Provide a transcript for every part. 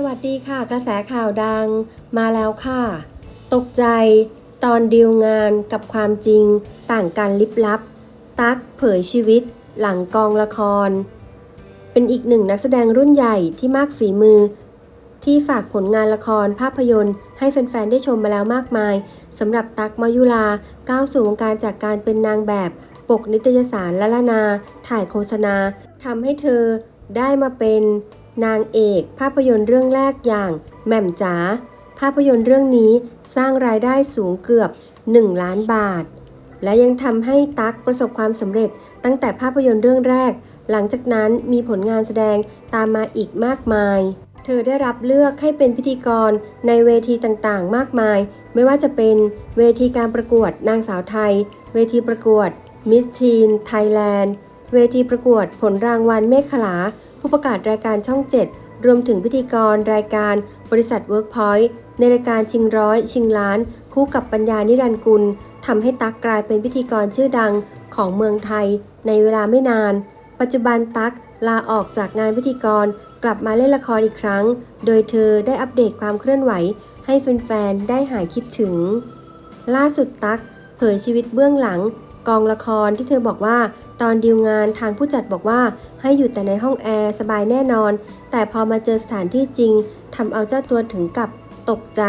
สวัสดีค่ะ กระแสข่าวดังมาแล้วค่ะ ตกใจ ตอนดีลงานกับความจริงต่างกันลิบลับ ตักเผยชีวิต หลังกองละคร เป็นอีกหนึ่งนักแสดงรุ่นใหญ่ที่มากฝีมือ ที่ฝากผลงานละครภาพยนตร์ ให้แฟนๆ ได้ชมมาแล้วมากมายสำหรับตักมายุลาก้าวสู่วงการจากการเป็นนางแบบ ปกนิตยสารละละนา ถ่ายโฆษณาทำให้เธอได้มาเป็น นางเอกภาพยนตร์เรื่องแรกอย่างแหม่มจ๋าภาพยนตร์เรื่องนี้สร้างรายได้สูงเกือบ 1 ล้านบาท และยังทำให้ตั๊กประสบความสำเร็จตั้งแต่ภาพยนตร์เรื่องแรก หลังจากนั้นมีผลงานแสดงตามมาอีกมากมาย เธอได้รับเลือกให้เป็นพิธีกรในเวทีต่างๆ มากมาย ไม่ว่าจะเป็นเวทีการประกวดนางสาวไทย เวทีประกวด Miss Teen Thailand เวทีประกวดผลรางวัลเมฆขลา ผู้ประกาศรายการช่อง 7 รวมถึงพิธีกรรายการบริษัท Workpoint ในรายการชิงร้อย ชิงล้าน คู่กับปัญญานิรันกุลทำให้ตั๊กกลายเป็นพิธีกรชื่อดังของเมืองไทย ในเวลาไม่นาน ปัจจุบันตั๊กลาออกจากงานพิธีกรกลับมาเล่นละครอีกครั้ง โดยเธอได้อัปเดตความเคลื่อนไหว ให้แฟนๆ ได้หายคิดถึง ล่าสุดตั๊กเผยชีวิตเบื้องหลัง กองละครที่เธอบอกว่า ตอนดีลงานทางผู้จัดบอกว่าให้อยู่แต่ในห้องแอร์สบายแน่นอน แต่พอมาเจอสถานที่จริงทำเอาเจ้าตัวถึงกับตกใจ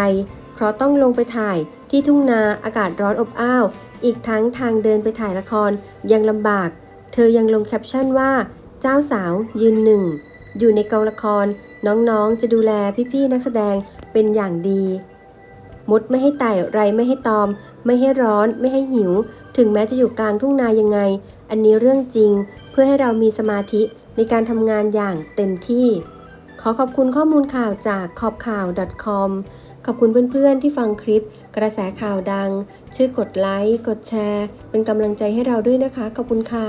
เพราะต้องลงไปถ่ายที่ทุ่งนาอากาศร้อนอบอ้าว อีกทั้งทางเดินไปถ่ายละครยังลำบาก เธอยังลงแคปชั่นว่า เจ้าสาวยืนหนึ่ง อยู่ในกองละคร น้องๆ จะดูแลพี่ๆนักแสดงเป็นอย่างดี มดไม่ให้ไต่ไรไม่ให้ตอม ไม่ให้ร้อน ไม่ให้หิว ถึงแม้จะอยู่กลางทุ่งนายังไง อันนี้เรื่องจริงเพื่อให้เรามีสมาธิในการทำงานอย่างเต็มที่ ขอขอบคุณข้อมูลข่าวจากขอบข่าว .com ขอบคุณเพื่อนๆ ที่ฟังคลิป กระแสข่าวดัง ช่วยกดไลค์ กดแชร์ เป็นกำลังใจให้เราด้วยนะคะ ขอบคุณค่ะ